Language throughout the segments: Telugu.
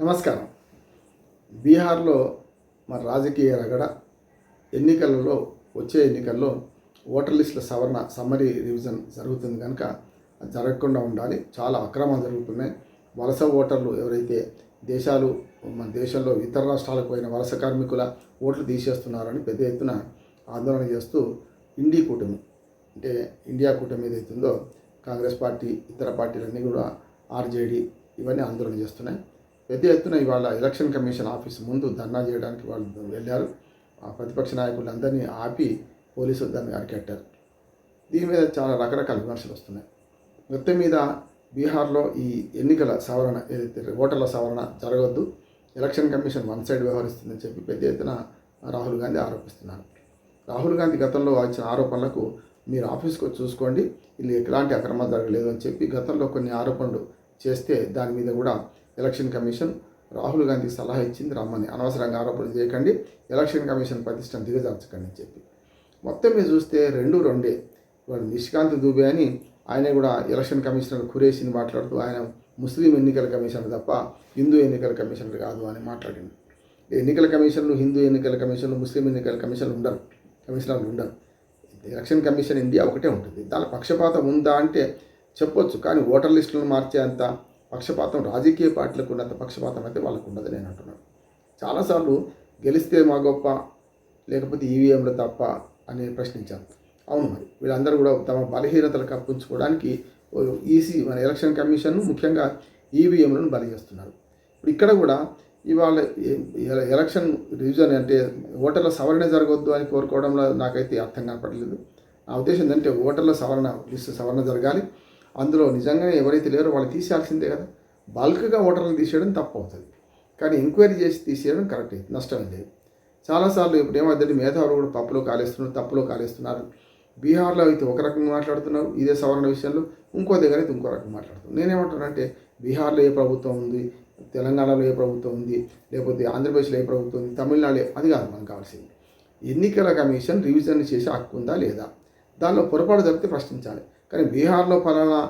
నమస్కారం. బీహార్లో మన రాజకీయ రగడ ఎన్నికలలో వచ్చే ఎన్నికల్లో ఓటర్ లిస్టుల సవరణ సమ్మరీ రివిజన్ జరుగుతుంది కనుక జరగకుండా ఉండాలి. చాలా అక్రమాలు జరుగుతున్నాయి. వలస ఓటర్లు ఎవరైతే దేశాలు మన దేశంలో ఇతర రాష్ట్రాలకు పోయిన వలస కార్మికుల ఓట్లు తీసేస్తున్నారని పెద్ద ఎత్తున ఆందోళన చేస్తూ ఇండి కూటమి అంటే ఇండియా కూటమి ఏదైతుందో కాంగ్రెస్ పార్టీ ఇతర పార్టీలన్నీ కూడా ఆర్జేడీ ఇవన్నీ ఆందోళన చేస్తున్నాయి. పెద్ద ఎత్తున ఇవాళ ఎలక్షన్ కమిషన్ ఆఫీస్ ముందు ధర్నా చేయడానికి వాళ్ళు వెళ్ళారు. ఆ ప్రతిపక్ష నాయకులందరినీ ఆపి పోలీసులు దాన్ని అరికట్టారు. దీని మీద చాలా రకరకాల విమర్శలు వస్తున్నాయి. మొత్తం మీద బీహార్లో ఈ ఎన్నికల సవరణ ఏదైతే ఓటర్ల సవరణ జరగవద్దు ఎలక్షన్ కమిషన్ వన్ సైడ్ వ్యవహరిస్తుందని చెప్పి పెద్ద ఎత్తున రాహుల్ గాంధీ ఆరోపిస్తున్నారు. రాహుల్ గాంధీ గతంలో ఇచ్చిన ఆరోపణలకు మీరు ఆఫీస్కి వచ్చి చూసుకోండి వీళ్ళు ఎలాంటి అక్రమాలు జరగలేదు అని చెప్పి గతంలో కొన్ని ఆరోపణలు చేస్తే దాని మీద కూడా ఎలక్షన్ కమిషన్ రాహుల్ గాంధీకి సలహా ఇచ్చింది రమ్మని. అనవసరంగా ఆరోపణలు చేయకండి. ఎలక్షన్ కమిషన్ ప్రతిష్టను దిగజార్చకండి అని చెప్పి. మొత్తం మీద చూస్తే రెండు రెండే. వాళ్ళు నిష్కాంత్ దూబే అని ఆయన కూడా ఎలక్షన్ కమిషనర్ ఖురేషిని మాట్లాడుతూ ఆయన ముస్లిం ఎన్నికల కమిషనర్ తప్ప హిందూ ఎన్నికల కమిషనర్ కాదు అని మాట్లాడింది ఎన్నికల కమిషన్లు హిందూ ఎన్నికల కమిషన్లు ముస్లిం ఎన్నికల కమిషన్లు ఉండరు. కమిషనర్లు ఉండరు. ఎలక్షన్ కమిషన్ ఇండియా ఒకటే ఉంటుంది. దాని పక్షపాతం ఉందా అంటే చెప్పొచ్చు. కానీ ఓటర్ లిస్టులను మార్చే అంత పక్షపాతం రాజకీయ పార్టీలకు ఉన్నంత పక్షపాతం అయితే వాళ్ళకు ఉండదు నేను అంటున్నాను. చాలాసార్లు గెలిస్తే మా గొప్ప లేకపోతే ఈవీఎంలు తప్ప అని ప్రశ్నించాను అవును మరి వీళ్ళందరూ కూడా తమ బలహీనతలు కప్పించుకోవడానికి ఈసీ మన ఎలక్షన్ కమిషన్ను ముఖ్యంగా ఈవీఎంలను బలి చేస్తున్నారు. ఇప్పుడు ఇక్కడ కూడా ఇవాళ ఎలక్షన్ రివిజన్ అంటే ఓటర్ల సవరణ జరగవద్దు అని కోరుకోవడంలో నాకైతే అర్థం కనపడలేదు. నా ఉద్దేశం ఏంటంటే ఓటర్ల సవరణ లిస్టు సవరణ జరగాలి. అందులో నిజంగానే ఎవరైతే లేరో వాళ్ళు తీసేయాల్సిందే కదా. బల్క్గా ఓటర్లు తీసేయడం తప్పు అవుతుంది కానీ ఎంక్వైరీ చేసి తీసేయడం కరెక్ట్ నష్టం లేదు. చాలాసార్లు ఇప్పుడు ఏమవుతుంది మేధావులు కూడా పప్పులో కాలేస్తున్నారు తప్పులో కాలేస్తున్నారు. బీహార్లో అయితే ఒక రకంగా మాట్లాడుతున్నారు ఇదే సవరణ విషయంలో ఇంకో దగ్గర అయితే ఇంకో రకంగా మాట్లాడుతున్నారు. నేనేమంటానంటే బీహార్లో ఏ ప్రభుత్వం ఉంది తెలంగాణలో ఏ ప్రభుత్వం ఉంది లేకపోతే ఆంధ్రప్రదేశ్లో ఏ ప్రభుత్వం ఉంది తమిళనాడు అది కాదు మనకు కావాల్సింది. ఎన్నికల కమిషన్ రివిజన్ చేసి హక్కు ఉందా లేదా? దానిలో పొరపాటు జరిగితే ప్రశ్నించాలి. కానీ బీహార్లో ఫలానా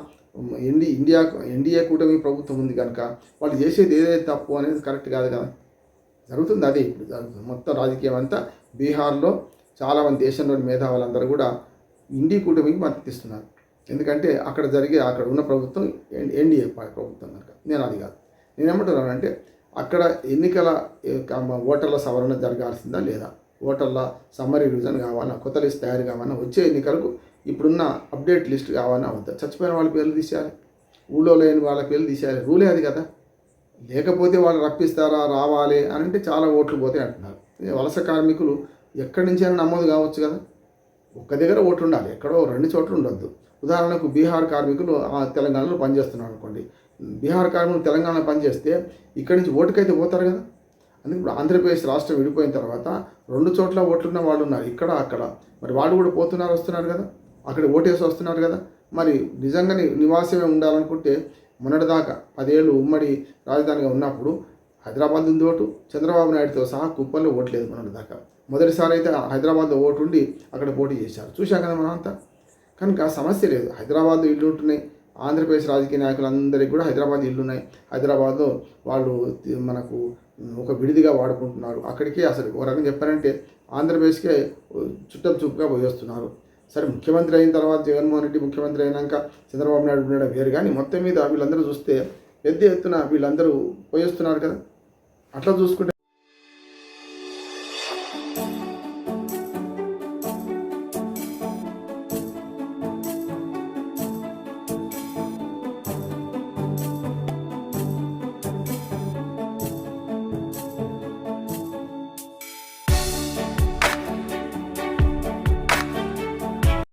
ఇండి ఇండియా ఎన్డీఏ కూటమి ప్రభుత్వం ఉంది కనుక వాళ్ళు చేసేది ఏదైతే తప్పు అనేది కరెక్ట్ కాదు కదా? జరుగుతుంది అదే ఇప్పుడు జరుగుతుంది. మొత్తం రాజకీయం అంతా బీహార్లో చాలామంది దేశంలోని మేధావులందరూ కూడా ఇండి కూటమికి మద్దతిస్తున్నారు ఎందుకంటే అక్కడ జరిగే అక్కడ ఉన్న ప్రభుత్వం ఎన్డీఏ ప్రభుత్వం కనుక. నేను అది కాదు. నేనేమంటున్నానంటే అక్కడ ఎన్నికల ఓటర్ల సవరణ జరగాల్సిందా లేదా? ఓటర్ల సమ్మరీ రివిజన్ కావాలన్నా కొత్త లిస్ట్ తయారు కావాలన్నా వచ్చే ఎన్నికలకు ఇప్పుడున్న అప్డేట్ లిస్ట్ కావాలని వద్దా? చచ్చిపోయిన వాళ్ళ పేర్లు తీసేయాలి. ఊళ్ళో లేని వాళ్ళ పేర్లు తీసేయాలి. రూలే అది కదా. లేకపోతే వాళ్ళు రప్పిస్తారా రావాలి అని అంటే చాలా ఓట్లు పోతాయి అంటున్నారు. వలస కార్మికులు ఎక్కడి నుంచైనా నమోదు కావచ్చు కదా. ఒక్క దగ్గర ఓటు ఉండాలి. ఎక్కడో రెండు చోట్ల ఉండొద్దు. ఉదాహరణకు బీహార్ కార్మికులు ఆ తెలంగాణలో పనిచేస్తున్నారు అనుకోండి. బీహార్ కార్మికులు తెలంగాణలో పనిచేస్తే ఇక్కడి నుంచి ఓటుకైతే పోతారు కదా. అందుకే ఇప్పుడు ఆంధ్రప్రదేశ్ రాష్ట్రం విడిపోయిన తర్వాత రెండు చోట్ల ఓట్లున్న వాళ్ళు ఉన్నారు. ఇక్కడ అక్కడ. మరి వాళ్ళు కూడా పోతున్నారు వస్తున్నారు కదా. అక్కడ ఓటేసి వస్తున్నారు కదా. మరి నిజంగానే నివాసమే ఉండాలనుకుంటే మొన్నటిదాకా పదేళ్ళు ఉమ్మడి రాజధానిగా ఉన్నప్పుడు హైదరాబాద్ ఉంది ఓటు చంద్రబాబు నాయుడుతో సహా కుప్పల్లో ఓట్లేదు మొన్నటిదాకా. మొదటిసారి అయితే హైదరాబాద్లో ఓటు ఉండి అక్కడ పోటీ చేశారు. చూశాం కదా మనం అంతా కనుక సమస్య లేదు. హైదరాబాద్లో ఇల్లు ఉంటున్నాయి. ఆంధ్రప్రదేశ్ రాజకీయ నాయకులందరికీ కూడా హైదరాబాద్ ఇల్లు ఉన్నాయి. హైదరాబాద్లో వాళ్ళు మనకు ఒక విడిదిగా వాడుకుంటున్నారు. అక్కడికే అసలు ఒక రకంగా చెప్పారంటే ఆంధ్రప్రదేశ్కే చుట్టం చూపుగా పోయేస్తున్నారు. సరే ముఖ్యమంత్రి అయిన తర్వాత జగన్మోహన్ రెడ్డి ముఖ్యమంత్రి అయినాక చంద్రబాబు నాయుడు ఉండడం వేరు కానీ మొత్తం మీద వీళ్ళందరూ చూస్తే పెద్ద ఎత్తున వీళ్ళందరూ పోయేస్తున్నారు కదా. అట్లా చూసుకుంటే